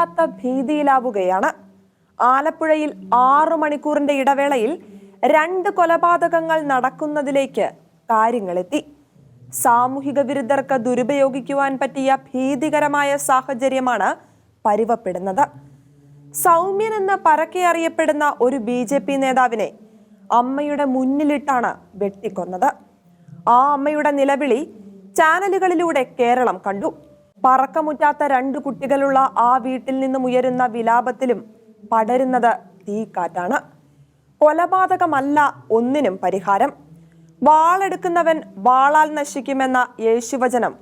വല്ലാത്ത ഭീതിയിലാവുകയാണ്. ആലപ്പുഴയിൽ ആറു മണിക്കൂറിന്റെ ഇടവേളയിൽ രണ്ട് കൊലപാതകങ്ങൾ നടക്കുന്നതിലേക്ക് കാര്യങ്ങളെത്തി. സാമൂഹിക വിരുദ്ധർക്ക് ദുരുപയോഗിക്കുവാൻ പറ്റിയ ഭീതികരമായ സാഹചര്യമാണ് പരുവപ്പെടുന്നത്. സൗമ്യൻ എന്ന് പരക്കെ അറിയപ്പെടുന്ന ഒരു ബി ജെ പി നേതാവിനെ അമ്മയുടെ മുന്നിലിട്ടാണ് വെട്ടിക്കൊന്നത്. ആ അമ്മയുടെ നിലവിളി ചാനലുകളിലൂടെ കേരളം കണ്ടു. പറക്കമുറ്റാത്ത രണ്ട് കുട്ടികളുള്ള ആ വീട്ടിൽ നിന്നും ഉയരുന്ന വിലാപത്തിലും പടരുന്നത് തീക്കാറ്റാണ്. കൊലപാതകമല്ല ഒന്നിനും പരിഹാരം. വാളെടുക്കുന്നവൻ വാളാൽ നശിക്കുമെന്ന യേശുവചനം.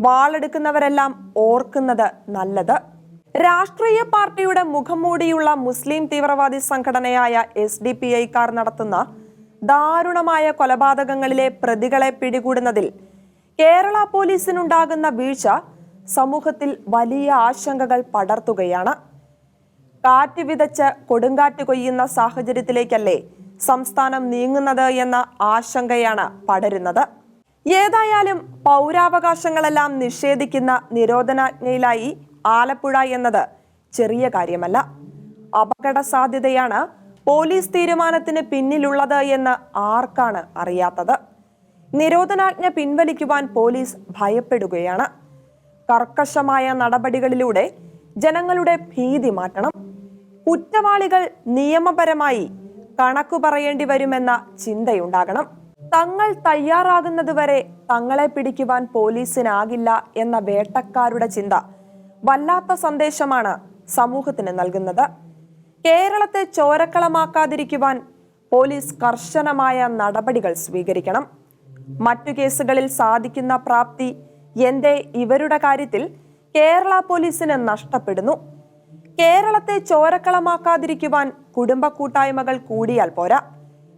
വാളെടുക്കുന്നവരെല്ലാം ഓർക്കുന്നത് നല്ലത്. രാഷ്ട്രീയ പാർട്ടിയുടെ മുഖംമൂടിയുള്ള മുസ്ലിം തീവ്രവാദി സംഘടനയായ എസ് ഡി പി ഐക്കാർ നടത്തുന്ന ദാരുണമായ കൊലപാതകങ്ങളിലെ പ്രതികളെ പിടികൂടുന്നതിൽ കേരള പോലീസിനുണ്ടാകുന്ന വീഴ്ച സമൂഹത്തിൽ വലിയ ആശങ്കകൾ പടർത്തുകയാണ്. കാറ്റ് വിതച്ച് കൊടുങ്കാറ്റ് കൊയ്യുന്ന സാഹചര്യത്തിലേക്കല്ലേ സംസ്ഥാനം നീങ്ങുന്നത് എന്ന ആശങ്കയാണ് പടരുന്നത്. ഏതായാലും പൗരാവകാശങ്ങളെല്ലാം നിഷേധിക്കുന്ന നിരോധനാജ്ഞയിലായി ആലപ്പുഴ എന്നത് ചെറിയ കാര്യമല്ല. അപകട സാധ്യതയാണ് പോലീസ് തീരുമാനത്തിന് പിന്നിലുള്ളത് എന്ന് ആർക്കാണ് അറിയാത്തത്. നിരോധനാജ്ഞ പിൻവലിക്കുവാൻ പോലീസ് ഭയപ്പെടുകയാണ്. കർക്കശമായ നടപടികളിലൂടെ ജനങ്ങളുടെ ഭീതി മാറ്റണം. കുറ്റവാളികൾ നിയമപരമായി കണക്കു പറയേണ്ടി വരുമെന്ന ചിന്തയുണ്ടാകണം. തങ്ങൾ തയ്യാറാകുന്നതുവരെ തങ്ങളെ പിടിക്കുവാൻ പോലീസിനാകില്ല എന്ന വേട്ടക്കാരുടെ ചിന്ത വല്ലാത്ത സന്ദേശമാണ് സമൂഹത്തിന് നൽകുന്നത്. കേരളത്തെ ചോരക്കളമാക്കാതിരിക്കുവാൻ പോലീസ് കർശനമായ നടപടികൾ സ്വീകരിക്കണം. മറ്റു കേസുകളിൽ സാധിക്കുന്ന പ്രാപ്തി എന്തേ ഇവരുടെ കാര്യത്തിൽ കേരള പോലീസിന് നഷ്ടപ്പെടുന്നു. കേരളത്തെ ചോരക്കളമാക്കാതിരിക്കുവാൻ കുടുംബ കൂട്ടായ്മകൾ കൂടിയാൽ പോരാ.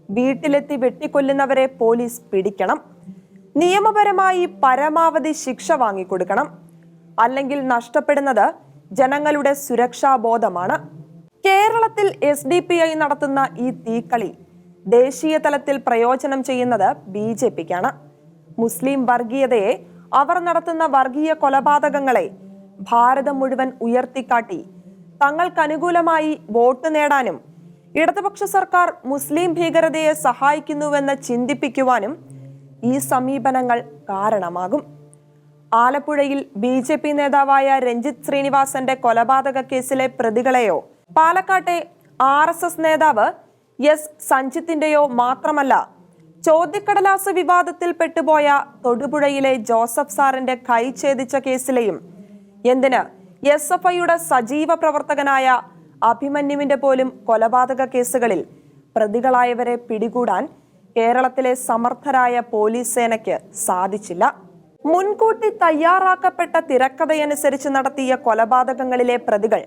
വീട്ടിലെത്തി വെട്ടിക്കൊല്ലുന്നവരെ പോലീസ് പിടിക്കണം. നിയമപരമായി പരമാവധി ശിക്ഷ വാങ്ങിക്കൊടുക്കണം. അല്ലെങ്കിൽ നഷ്ടപ്പെടുന്നത് ജനങ്ങളുടെ സുരക്ഷാ ബോധമാണ് കേരളത്തിൽ എസ് ഡി പി ഐ നടത്തുന്ന ഈ തീക്കളി ദേശീയ തലത്തിൽ പ്രയോജനം ചെയ്യുന്നത് ബി ജെ പിക്കാണ്. മുസ്ലിം വർഗീയതയെ അവർ നടത്തുന്ന വർഗീയ കൊലപാതകങ്ങളെ ഭാരതം മുഴുവൻ ഉയർത്തിക്കാട്ടി തങ്ങൾക്കനുകൂലമായി വോട്ട് നേടാനും ഇടതുപക്ഷ സർക്കാർ മുസ്ലിം ഭീകരതയെ സഹായിക്കുന്നുവെന്ന് ചിന്തിപ്പിക്കുവാനും ഈ സമീപനങ്ങൾ കാരണമാകും. ആലപ്പുഴയിൽ ബി ജെ പി നേതാവായ രഞ്ജിത്ത് ശ്രീനിവാസന്റെ കൊലപാതക കേസിലെ പ്രതികളെയോ പാലക്കാട്ടെ ആർ നേതാവ് എസ് സഞ്ജിത്തിന്റെയോ മാത്രമല്ല ചോദ്യക്കടലാസ് വിവാദത്തിൽ പെട്ടുപോയ തൊടുപുഴയിലെ ജോസഫ് സാറിന്റെ കൈ ഛേദിച്ച കേസിലെയും എന്തിന് എസ് എഫ് ഐയുടെ സജീവ പ്രവർത്തകനായ അഭിമന്യുവിന്റെ പോലും കൊലപാതക കേസുകളിൽ പ്രതികളായവരെ പിടികൂടാൻ കേരളത്തിലെ സമർത്ഥരായ പോലീസ് സേനയ്ക്ക് സാധിച്ചില്ല. മുൻകൂട്ടി തയ്യാറാക്കപ്പെട്ട തിരക്കഥയനുസരിച്ച് നടത്തിയ കൊലപാതകങ്ങളിലെ പ്രതികൾ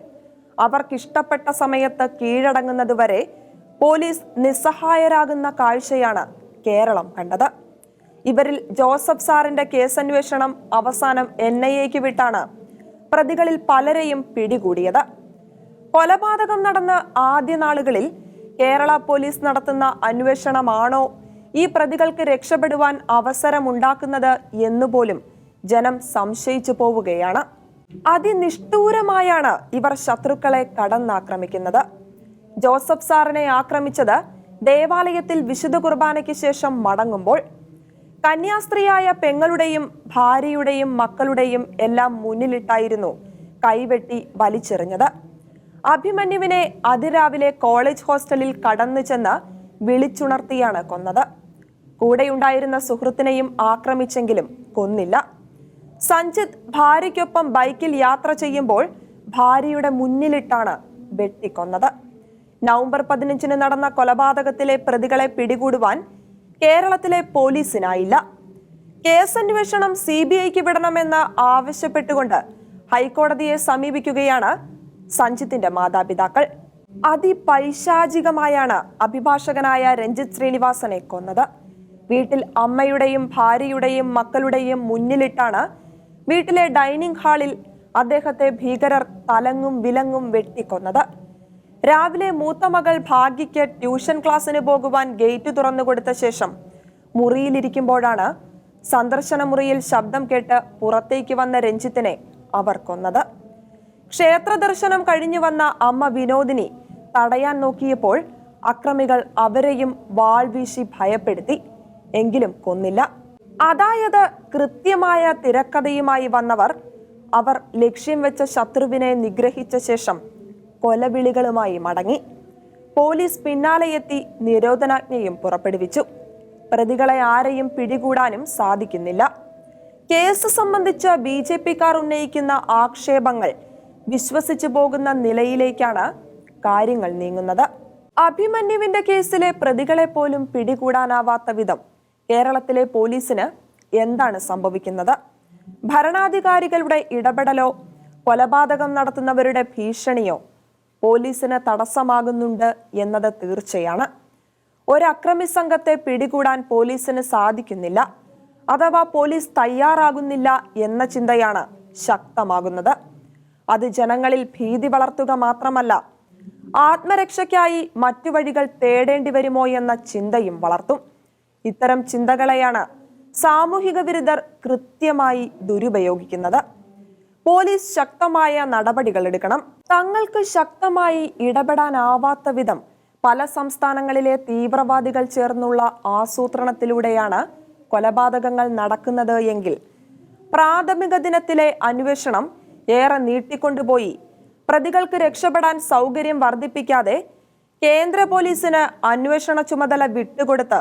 അവർക്കിഷ്ടപ്പെട്ട സമയത്ത് കീഴടങ്ങുന്നതുവരെ പോലീസ് നിസ്സഹായരാകുന്ന കാഴ്ചയാണ് കേരളം കണ്ടത്. ഇവരിൽ ജോസഫ് സാറിന്റെ കേസന്വേഷണം അവസാനം എൻ ഐ എക്ക് വിട്ടാണ് പ്രതികളിൽ പലരെയും പിടികൂടിയത്. കൊലപാതകം നടന്ന ആദ്യ നാളുകളിൽ കേരള പോലീസ് നടത്തുന്ന അന്വേഷണമാണോ ഈ പ്രതികൾക്ക് രക്ഷപ്പെടുവാൻ അവസരമുണ്ടാക്കുന്നത് എന്നുപോലും ജനം സംശയിച്ചു പോവുകയാണ്. അതിനിഷ്ഠൂരമായാണ് ഇവർ ശത്രുക്കളെ കടന്നാക്രമിക്കുന്നത്. ജോസഫ് സാറിനെ ആക്രമിച്ചത് ദേവാലയത്തിൽ വിശുദ്ധ കുർബാനയ്ക്ക് ശേഷം മടങ്ങുമ്പോൾ കന്യാസ്ത്രീയായ പെങ്ങളുടെയും ഭാര്യയുടെയും മക്കളുടെയും എല്ലാം മുന്നിലിട്ടായിരുന്നു കൈവെട്ടി വലിച്ചെറിഞ്ഞത്. അഭിമന്യുവിനെ അതിരാവിലെ കോളേജ് ഹോസ്റ്റലിൽ കടന്നു ചെന്ന് വിളിച്ചുണർത്തിയാണ് കൊന്നത്. കൂടെയുണ്ടായിരുന്ന സുഹൃത്തിനെയും ആക്രമിച്ചെങ്കിലും കൊന്നില്ല. സഞ്ജിത്ത് ഭാര്യയ്ക്കൊപ്പം ബൈക്കിൽ യാത്ര ചെയ്യുമ്പോൾ ഭാര്യയുടെ മുന്നിലിട്ടാണ് വെട്ടിക്കൊന്നത്. നവംബർ പതിനഞ്ചിന് നടന്ന കൊലപാതകത്തിലെ പ്രതികളെ പിടികൂടുവാൻ കേരളത്തിലെ പോലീസിനായില്ല. കേസന്വേഷണം സി ബി ഐക്ക് വിടണമെന്ന് ആവശ്യപ്പെട്ടുകൊണ്ട് ഹൈക്കോടതിയെ സമീപിക്കുകയാണ് സഞ്ജിത്തിന്റെ മാതാപിതാക്കൾ. അതിപൈശാചികമായാണ് അഭിഭാഷകനായ രഞ്ജിത് ശ്രീനിവാസനെ കൊന്നത്. വീട്ടിൽ അമ്മയുടെയും ഭാര്യയുടെയും മക്കളുടെയും മുന്നിലിട്ടാണ് വീട്ടിലെ ഡൈനിങ് ഹാളിൽ അദ്ദേഹത്തെ ഭീകരർ തലങ്ങും വിലങ്ങും വെട്ടിക്കൊന്നത്. രാവിലെ മൂത്ത മകൾ ഭാഗ്യയ്ക്ക് ട്യൂഷൻ ക്ലാസ്സിന് പോകുവാൻ ഗേറ്റ് തുറന്നു കൊടുത്ത ശേഷം മുറിയിലിരിക്കുമ്പോഴാണ് സന്ദർശന മുറിയിൽ ശബ്ദം കേട്ട് പുറത്തേക്ക് വന്ന രഞ്ജിത്തിനെ അവർ കൊന്നത്. ക്ഷേത്ര ദർശനം കഴിഞ്ഞു വന്ന അമ്മ വിനോദിനി തടയാൻ നോക്കിയപ്പോൾ അക്രമികൾ അവരെയും വാൾ വീശി ഭയപ്പെടുത്തി. എങ്കിലും കൊന്നില്ല. അതായത് കൃത്യമായ തിരക്കഥയുമായി വന്നവർ അവർ ലക്ഷ്യം വെച്ച ശത്രുവിനെ നിഗ്രഹിച്ച ശേഷം കൊലവിളികളുമായി മടങ്ങി. പോലീസ് പിന്നാലെയെത്തി നിരോധനാജ്ഞയും പുറപ്പെടുവിച്ചു. പ്രതികളെ ആരെയും പിടികൂടാനും സാധിക്കുന്നില്ല. കേസ് സംബന്ധിച്ച് ബി ജെ പിക്കാർ ഉന്നയിക്കുന്ന ആക്ഷേപങ്ങൾ വിശ്വസിച്ചു പോകുന്ന നിലയിലേക്കാണ് കാര്യങ്ങൾ നീങ്ങുന്നത്. അഭിമന്യുവിന്റെ കേസിലെ പ്രതികളെ പോലും പിടികൂടാനാവാത്ത വിധം കേരളത്തിലെ പോലീസിന് എന്താണ് സംഭവിക്കുന്നത്? ഭരണാധികാരികളുടെ ഇടപെടലോ കൊലപാതകം നടത്തുന്നവരുടെ ഭീഷണിയോ പോലീസിന് തടസ്സമാകുന്നുണ്ട് എന്നത് തീർച്ചയാണ്. ഒരക്രമി സംഘത്തെ പിടികൂടാൻ പോലീസിന് സാധിക്കുന്നില്ല. അഥവാ പോലീസ് തയ്യാറാകുന്നില്ല എന്ന ചിന്തയാണ് ശക്തമാകുന്നത്. അത് ജനങ്ങളിൽ ഭീതി വളർത്തുക മാത്രമല്ല ആത്മരക്ഷയ്ക്കായി മറ്റു വഴികൾ തേടേണ്ടി വരുമോ എന്ന ചിന്തയും വളർത്തും. ഇത്തരം ചിന്തകളെയാണ് സാമൂഹിക വിരുദ്ധർ കൃത്യമായി ദുരുപയോഗിക്കുന്നത്. പോലീസ് ശക്തമായ നടപടികൾ എടുക്കണം. തങ്ങൾക്ക് ശക്തമായി ഇടപെടാനാവാത്ത വിധം പല സംസ്ഥാനങ്ങളിലെ തീവ്രവാദികൾ ചേർന്നുള്ള ആസൂത്രണത്തിലൂടെയാണ് കൊലപാതകങ്ങൾ നടക്കുന്നത് എങ്കിൽ പ്രാഥമിക ദിനത്തിലെ അന്വേഷണം ഏറെ നീട്ടിക്കൊണ്ടുപോയി. പ്രതികൾക്ക് രക്ഷപ്പെടാൻ സൗകര്യം വർദ്ധിപ്പിക്കാതെ കേന്ദ്ര പോലീസിന് അന്വേഷണ ചുമതല വിട്ടുകൊടുത്ത്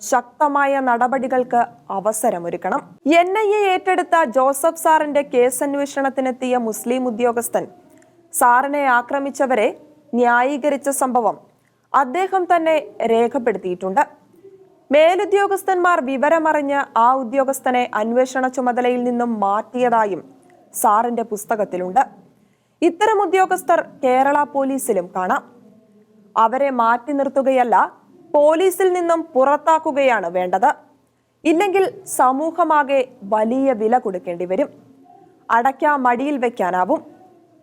ശക്തമായ നടപടികൾക്ക് അവസരമൊരുക്കണം. എൻ ഐ എ ഏറ്റെടുത്ത ജോസഫ് സാറിന്റെ കേസ് കേസന്വേഷണത്തിനെത്തിയ മുസ്ലിം ഉദ്യോഗസ്ഥൻ സാറിനെ ആക്രമിച്ചവരെ ന്യായീകരിച്ച സംഭവം അദ്ദേഹം തന്നെ രേഖപ്പെടുത്തിയിട്ടുണ്ട്. മേലുദ്യോഗസ്ഥന്മാർ വിവരമറിഞ്ഞ് ആ ഉദ്യോഗസ്ഥനെ അന്വേഷണ ചുമതലയിൽ നിന്നും മാറ്റിയതായും സാറിന്റെ പുസ്തകത്തിലുണ്ട്. ഇത്തരം ഉദ്യോഗസ്ഥർ കേരള പോലീസിലും കാണാം. അവരെ മാറ്റി നിർത്തുകയല്ല പോലീസിൽ നിന്നും പുറത്താക്കുകയാണ് വേണ്ടത്. ഇല്ലെങ്കിൽ സമൂഹമാകെ വലിയ വില കൊടുക്കേണ്ടി വരും. അടയ്ക്ക മടിയിൽ വെക്കാനാവും.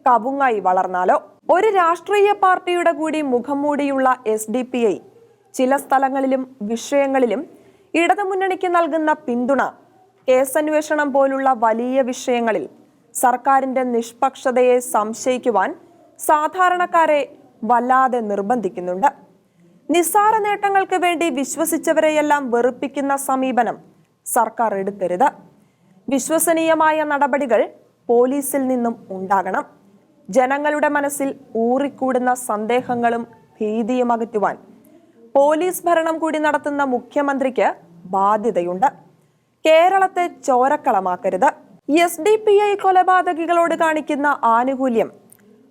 കവുങ്ങായി വളർന്നാലോ? ഒരു രാഷ്ട്രീയ പാർട്ടിയുടെ കൂടി മുഖം മൂടിയുള്ള എസ് ഡി പി ഐ ചില സ്ഥലങ്ങളിലും വിഷയങ്ങളിലും ഇടതുമുന്നണിക്ക് നൽകുന്ന പിന്തുണ കേസന്വേഷണം പോലുള്ള വലിയ വിഷയങ്ങളിൽ സർക്കാരിന്റെ നിഷ്പക്ഷതയെ സംശയിക്കുവാൻ സാധാരണക്കാരെ വല്ലാതെ നിർബന്ധിക്കുന്നുണ്ട്. നിസ്സാര നേട്ടങ്ങൾക്ക് വേണ്ടി വിശ്വസിച്ചവരെയെല്ലാം വെറുപ്പിക്കുന്ന സമീപനം സർക്കാർ എടുക്കരുത്. വിശ്വസനീയമായ നടപടികൾ പോലീസിൽ നിന്നും ഉണ്ടാകണം. ജനങ്ങളുടെ മനസ്സിൽ ഊറിക്കൂടുന്ന സന്ദേഹങ്ങളും ഭീതിയും അകറ്റുവാൻ പോലീസ് ഭരണം കൂടി നടത്തുന്ന മുഖ്യമന്ത്രിക്ക് ബാധ്യതയുണ്ട്. കേരളത്തെ ചോരക്കളമാക്കരുത്. എസ് ഡി പി ഐ കൊലപാതകികളോട് കാണിക്കുന്ന ആനുകൂല്യം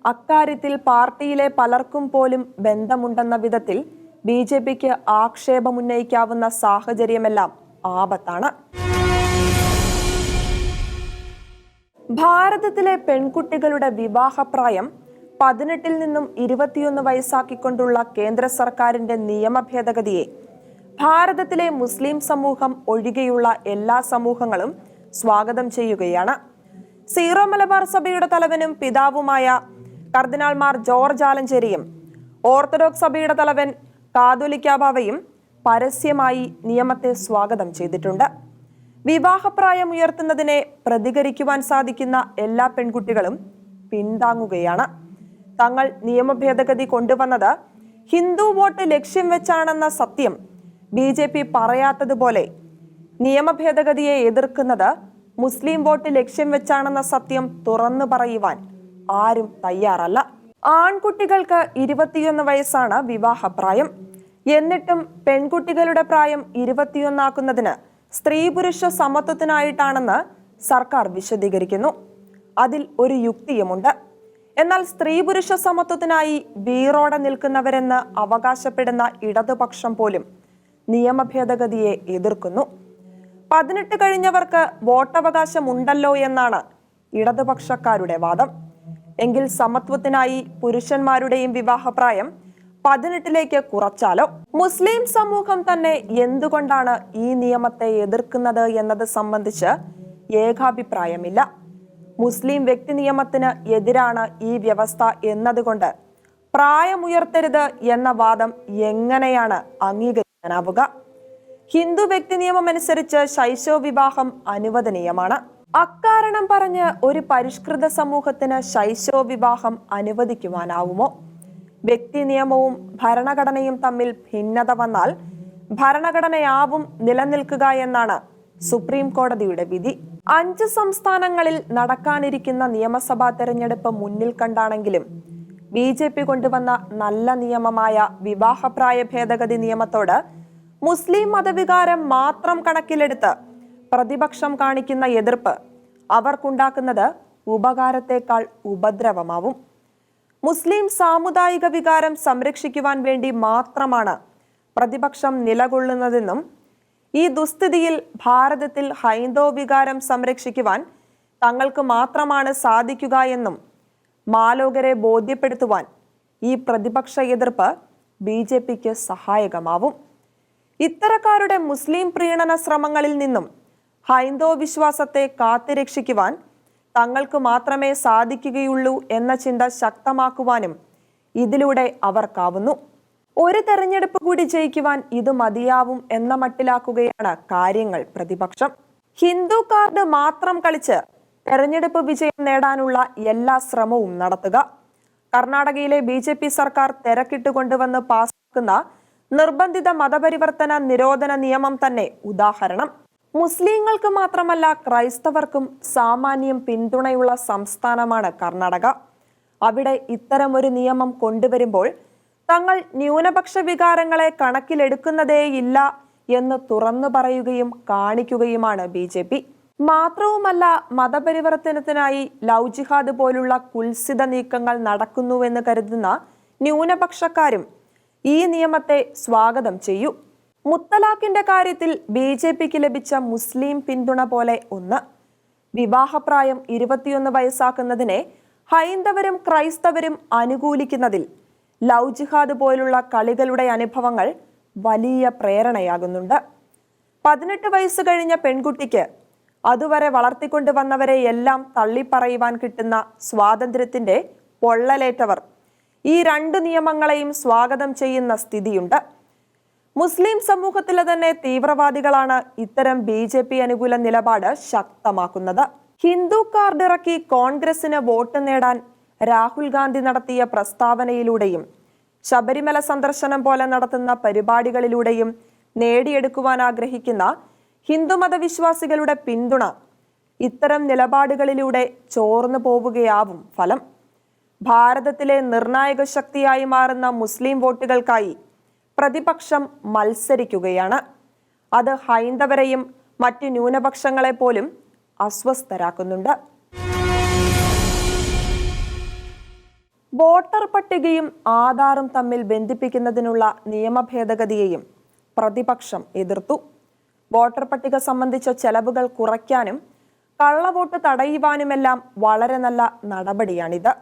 അക്കാര്യത്തിൽ പാർട്ടിയിലെ പലർക്കും പോലും ബന്ധമുണ്ടെന്ന വിധത്തിൽ ബി ജെ പിക്ക് ആക്ഷേപമുന്നയിക്കാവുന്ന സാഹചര്യമെല്ലാം ആപത്താണ്. ഭാരതത്തിലെ പെൺകുട്ടികളുടെ വിവാഹപ്രായം പതിനെട്ടിൽ നിന്നും ഇരുപത്തിയൊന്ന് വയസ്സാക്കിക്കൊണ്ടുള്ള കേന്ദ്ര സർക്കാരിന്റെ നിയമ ഭേദഗതിയെ ഭാരതത്തിലെ മുസ്ലിം സമൂഹം ഒഴികെയുള്ള എല്ലാ സമൂഹങ്ങളും സ്വാഗതം ചെയ്യുകയാണ്. സീറോ മലബാർ സഭയുടെ തലവനും പിതാവുമായ കർദിനാൾമാർ ജോർജ് ആലഞ്ചേരിയും ഓർത്തഡോക്സ് സഭയുടെ തലവൻ കാതോലിക്ക ബാവയും പരസ്യമായി നിയമത്തെ സ്വാഗതം ചെയ്തിട്ടുണ്ട്. വിവാഹപ്രായം ഉയർത്തുന്നതിനെ പ്രതികരിക്കുവാൻ സാധിക്കുന്ന എല്ലാ പെൺകുട്ടികളും പിന്താങ്ങുകയാണ്. തങ്ങൾ നിയമ ഭേദഗതി കൊണ്ടുവന്നത് ഹിന്ദു വോട്ട് ലക്ഷ്യം വെച്ചാണെന്ന സത്യം ബി ജെ പി പറയാത്തതുപോലെ നിയമ ഭേദഗതിയെ എതിർക്കുന്നത് മുസ്ലിം വോട്ട് ലക്ഷ്യം വെച്ചാണെന്ന സത്യം തുറന്നു പറയുവാൻ ആരും തയ്യാറല്ല. ആൺകുട്ടികൾക്ക് ഇരുപത്തിയൊന്ന് വയസ്സാണ് വിവാഹപ്രായം. എന്നിട്ടും പെൺകുട്ടികളുടെ പ്രായം ഇരുപത്തിയൊന്നാക്കുന്നതിന് സ്ത്രീ പുരുഷ സമത്വത്തിനായിട്ടാണെന്ന് സർക്കാർ വിശദീകരിക്കുന്നു. അതിൽ ഒരു യുക്തിയുമുണ്ട്. എന്നാൽ സ്ത്രീ പുരുഷ സമത്വത്തിനായി വീറോടെ നിൽക്കുന്നവരെന്ന് അവകാശപ്പെടുന്ന ഇടതുപക്ഷം പോലും നിയമ ഭേദഗതിയെ എതിർക്കുന്നു. പതിനെട്ട് കഴിഞ്ഞവർക്ക് വോട്ടവകാശമുണ്ടല്ലോ എന്നാണ് ഇടതുപക്ഷക്കാരുടെ വാദം. എങ്കിൽ സമത്വത്തിനായി പുരുഷന്മാരുടെയും വിവാഹപ്രായം പതിനെട്ടിലേക്ക് കുറച്ചാലോ? മുസ്ലിം സമൂഹം തന്നെ എന്തുകൊണ്ടാണ് ഈ നിയമത്തെ എതിർക്കുന്നത് എന്നത് സംബന്ധിച്ച് ഏകാഭിപ്രായമില്ല. മുസ്ലിം വ്യക്തി നിയമത്തിന് എതിരാണ് ഈ വ്യവസ്ഥ എന്നതുകൊണ്ട് പ്രായമുയർത്തരുത് എന്ന വാദം എങ്ങനെയാണ് അംഗീകരിക്കാനാവുക? ഹിന്ദു വ്യക്തി നിയമം അനുസരിച്ച് ശൈശവ വിവാഹം അനുവദനീയമാണ്. അക്കാരണം പറഞ്ഞ് ഒരു പരിഷ്കൃത സമൂഹത്തിന് ശൈശവ വിവാഹം അനുവദിക്കുവാനാവുമോ? വ്യക്തി നിയമവും ഭരണഘടനയും തമ്മിൽ ഭിന്നത വന്നാൽ ഭരണഘടനയാവും നിലനിൽക്കുക എന്നാണ് സുപ്രീം കോടതിയുടെ വിധി. അഞ്ച് സംസ്ഥാനങ്ങളിൽ നടക്കാനിരിക്കുന്ന നിയമസഭാ തെരഞ്ഞെടുപ്പ് മുന്നിൽ കണ്ടാണെങ്കിലും ബി ജെ പി കൊണ്ടുവന്ന നല്ല നിയമമായ വിവാഹപ്രായ ഭേദഗതി നിയമത്തോട് മുസ്ലിം മതവികാരം മാത്രം കണക്കിലെടുത്ത് പ്രതിപക്ഷം കാണിക്കുന്ന എതിർപ്പ് അവർക്കുണ്ടാക്കുന്നത് ഉപകാരത്തേക്കാൾ ഉപദ്രവമാവും. മുസ്ലിം സാമുദായിക വികാരം സംരക്ഷിക്കുവാൻ വേണ്ടി മാത്രമാണ് പ്രതിപക്ഷം നിലകൊള്ളുന്നതെന്നും ഈ ദുസ്ഥിതിയിൽ ഭാരതത്തിൽ ഹൈന്ദവ വികാരം സംരക്ഷിക്കുവാൻ തങ്ങൾക്ക് മാത്രമാണ് സാധിക്കുക എന്നും മാലോകരെ ബോധ്യപ്പെടുത്തുവാൻ ഈ പ്രതിപക്ഷ എതിർപ്പ് ബി ജെ പിക്ക് സഹായകമാവും. ഇത്തരക്കാരുടെ മുസ്ലിം പ്രീണന ശ്രമങ്ങളിൽ നിന്നും ഹൈന്ദവ വിശ്വാസത്തെ കാത്തുരക്ഷിക്കുവാൻ തങ്ങൾക്ക് മാത്രമേ സാധിക്കുകയുള്ളൂ എന്ന ചിന്ത ശക്തമാക്കുവാനും ഇതിലൂടെ അവർക്കാവുന്നു. ഒരു തെരഞ്ഞെടുപ്പ് കൂടി ജയിക്കുവാൻ ഇത് മതിയാവും എന്ന മട്ടിലാക്കുകയാണ് കാര്യങ്ങൾ പ്രതിപക്ഷം. ഹിന്ദു കാർഡ് മാത്രം കളിച്ച് തെരഞ്ഞെടുപ്പ് വിജയം നേടാനുള്ള എല്ലാ ശ്രമവും നടത്തുക. കർണാടകയിലെ ബി ജെ പി സർക്കാർ തിരക്കിട്ട് കൊണ്ടുവന്ന് പാസാക്കുന്ന നിർബന്ധിത മതപരിവർത്തന നിരോധന നിയമം തന്നെ ഉദാഹരണം. മുസ്ലിങ്ങൾക്ക് മാത്രമല്ല ക്രൈസ്തവർക്കും സാമാന്യം പിന്തുണയുള്ള സംസ്ഥാനമാണ് കർണാടക. അവിടെ ഇത്തരമൊരു നിയമം കൊണ്ടുവരുമ്പോൾ തങ്ങൾ ന്യൂനപക്ഷ വികാരങ്ങളെ കണക്കിലെടുക്കുന്നതേയില്ല എന്ന് തുറന്നു പറയുകയും കാണിക്കുകയുമാണ് ബി ജെ പി. മാത്രവുമല്ല മതപരിവർത്തനത്തിനായി ലവ് ജിഹാദ് പോലുള്ള കുൽസിത നീക്കങ്ങൾ നടക്കുന്നുവെന്ന് കരുതുന്ന ന്യൂനപക്ഷക്കാരും ഈ നിയമത്തെ സ്വാഗതം ചെയ്യൂ. മുത്തലാഖിന്റെ കാര്യത്തിൽ ബി ജെ പിക്ക് ലഭിച്ച മുസ്ലിം പിന്തുണ പോലെ ഒന്ന്. വിവാഹപ്രായം ഇരുപത്തിയൊന്ന് വയസ്സാക്കുന്നതിനെ ഹൈന്ദവരും ക്രൈസ്തവരും അനുകൂലിക്കുന്നതിൽ ലവ് ജിഹാദ് പോലുള്ള കളികളുടെ അനുഭവങ്ങൾ വലിയ പ്രേരണയാകുന്നുണ്ട്. പതിനെട്ട് വയസ്സ് കഴിഞ്ഞ പെൺകുട്ടിക്ക് അതുവരെ വളർത്തിക്കൊണ്ടുവന്നവരെ എല്ലാം തള്ളിപ്പറയുവാൻ കിട്ടുന്ന സ്വാതന്ത്ര്യത്തിന്റെ പൊള്ളലേറ്റവർ ഈ രണ്ട് നിയമങ്ങളെയും സ്വാഗതം ചെയ്യുന്ന സ്ഥിതിയുണ്ട്. മുസ്ലിം സമൂഹത്തിലെ തന്നെ തീവ്രവാദികളാണ് ഇത്തരം ബി ജെ പി അനുകൂല നിലപാട് ശക്തമാക്കുന്നത്. ഹിന്ദു കാർഡ് ഇറക്കി കോൺഗ്രസിന് വോട്ട് നേടാൻ രാഹുൽ ഗാന്ധി നടത്തിയ പ്രസ്താവനയിലൂടെയും ശബരിമല സന്ദർശനം പോലെ നടത്തുന്ന പരിപാടികളിലൂടെയും നേടിയെടുക്കുവാൻ ആഗ്രഹിക്കുന്ന ഹിന്ദുമത വിശ്വാസികളുടെ പിന്തുണ ഇത്തരം നിലപാടുകളിലൂടെ ചോർന്നു പോവുകയാവും ഫലം. ഭാരതത്തിലെ നിർണായക ശക്തിയായി മാറുന്ന മുസ്ലിം വോട്ടുകൾക്കായി പ്രതിപക്ഷം മത്സരിക്കുകയാണ്. അത് ഹൈന്ദവരെയും മറ്റ് ന്യൂനപക്ഷങ്ങളെ പോലും അസ്വസ്ഥരാക്കുന്നുണ്ട്. വോട്ടർ പട്ടികയും ആധാറും തമ്മിൽ ബന്ധിപ്പിക്കുന്നതിനുള്ള നിയമ ഭേദഗതിയെയും പ്രതിപക്ഷം എതിർത്തു. വോട്ടർ പട്ടിക സംബന്ധിച്ച ചെലവുകൾ കുറയ്ക്കാനും കള്ളവോട്ട് തടയുവാനുമെല്ലാം വളരെ നല്ല നടപടിയാണിത്.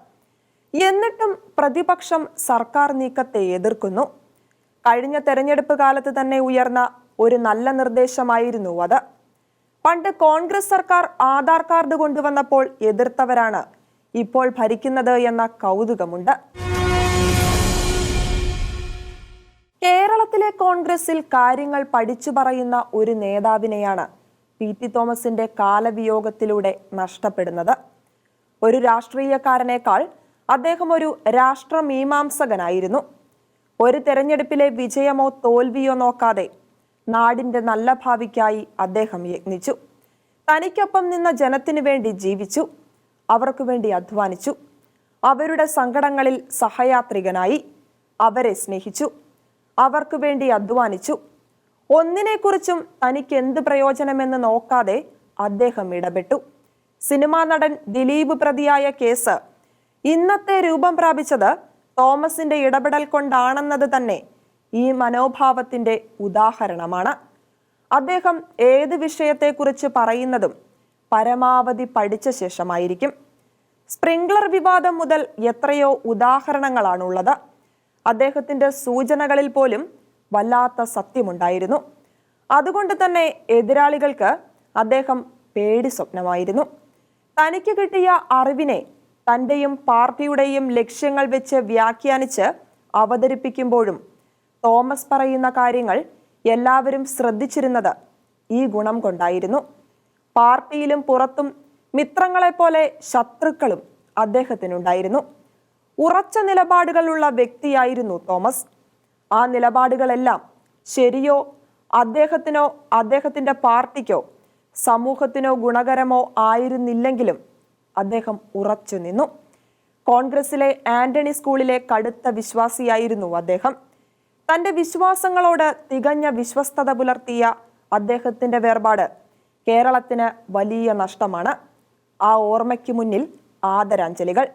എന്നിട്ടും പ്രതിപക്ഷം സർക്കാർ നീക്കത്തെ എതിർക്കുന്നു. കഴിഞ്ഞ തെരഞ്ഞെടുപ്പ് കാലത്ത് തന്നെ ഉയർന്ന ഒരു നല്ല നിർദ്ദേശമായിരുന്നു അത്. പണ്ട് കോൺഗ്രസ് സർക്കാർ ആധാർ കാർഡ് കൊണ്ടുവന്നപ്പോൾ എതിർത്തവരാണ്. ഇപ്പോൾ ഭരിക്കുന്നത് എന്ന കൗതുകമുണ്ട്. കേരളത്തിലെ കോൺഗ്രസിൽ കാര്യങ്ങൾ പഠിച്ചു പറയുന്ന ഒരു നേതാവിനെയാണ് പി ടി തോമസിന്റെ കാലവിയോഗത്തിലൂടെ നഷ്ടപ്പെടുന്നത്. ഒരു രാഷ്ട്രീയക്കാരനേക്കാൾ അദ്ദേഹം ഒരു രാഷ്ട്രമീമാംസകനായിരുന്നു. ഒരു തെരഞ്ഞെടുപ്പിലെ വിജയമോ തോൽവിയോ നോക്കാതെ നാടിന്റെ നല്ല ഭാവിക്കായി അദ്ദേഹം യത്നിച്ചു. തനിക്കൊപ്പം നിന്ന ജനത്തിനു വേണ്ടി ജീവിച്ചു. അവർക്കു വേണ്ടി അധ്വാനിച്ചു. അവരുടെ സങ്കടങ്ങളിൽ സഹയാത്രികനായി അവരെ സ്നേഹിച്ചു. അവർക്കു വേണ്ടി അധ്വാനിച്ചു. ഒന്നിനെക്കുറിച്ചും തനിക്ക് എന്ത് പ്രയോജനമെന്ന് നോക്കാതെ അദ്ദേഹം ഇടപെട്ടു. സിനിമാ നടൻ ദിലീപ് പ്രതിയായ കേസ് ഇന്നത്തെ രൂപം പ്രാപിച്ചത് തോമസിന്റെ ഇടപെടൽ കൊണ്ടാണെന്നത് തന്നെ ഈ മനോഭാവത്തിന്റെ ഉദാഹരണമാണ്. അദ്ദേഹം ഏത് വിഷയത്തെക്കുറിച്ച് പറയുന്നതും പരമാവധി പഠിച്ച ശേഷമായിരിക്കും. സ്പ്രിംഗ്ലർ വിവാദം മുതൽ എത്രയോ ഉദാഹരണങ്ങളാണുള്ളത്. അദ്ദേഹത്തിന്റെ സൂചനകളിൽ പോലും വല്ലാത്ത സത്യമുണ്ടായിരുന്നു. അതുകൊണ്ട് തന്നെ എതിരാളികൾക്ക് അദ്ദേഹം പേടി സ്വപ്നമായിരുന്നു. തനിക്ക് കിട്ടിയ അറിവിനെ തന്റെയും പാർട്ടിയുടെയും ലക്ഷ്യങ്ങൾ വെച്ച് വ്യാഖ്യാനിച്ച് അവതരിപ്പിക്കുമ്പോഴും തോമസ് പറയുന്ന കാര്യങ്ങൾ എല്ലാവരും ശ്രദ്ധിച്ചിരുന്നത് ഈ ഗുണം കൊണ്ടായിരുന്നു. പാർട്ടിയിലും പുറത്തും മിത്രങ്ങളെപ്പോലെ ശത്രുക്കളും അദ്ദേഹത്തിനുണ്ടായിരുന്നു. ഉറച്ച നിലപാടുകളുള്ള വ്യക്തിയായിരുന്നു തോമസ്. ആ നിലപാടുകളെല്ലാം ശരിയോ അദ്ദേഹത്തിനോ അദ്ദേഹത്തിന്റെ പാർട്ടിക്കോ സമൂഹത്തിനോ ഗുണകരമോ ആയിരുന്നില്ലെങ്കിലും അദ്ദേഹം ഉറച്ചു നിന്നു. കോൺഗ്രസിലെ ആന്റണി സ്കൂളിലെ കടുത്ത വിശ്വാസിയായിരുന്നു അദ്ദേഹം. തന്റെ വിശ്വാസങ്ങളോട് തികഞ്ഞ വിശ്വസ്തത പുലർത്തിയ അദ്ദേഹത്തിന്റെ വേർപാട് കേരളത്തിന് വലിയ നഷ്ടമാണ്. ആ ഓർമ്മയ്ക്ക് മുന്നിൽ ആദരാഞ്ജലികൾ.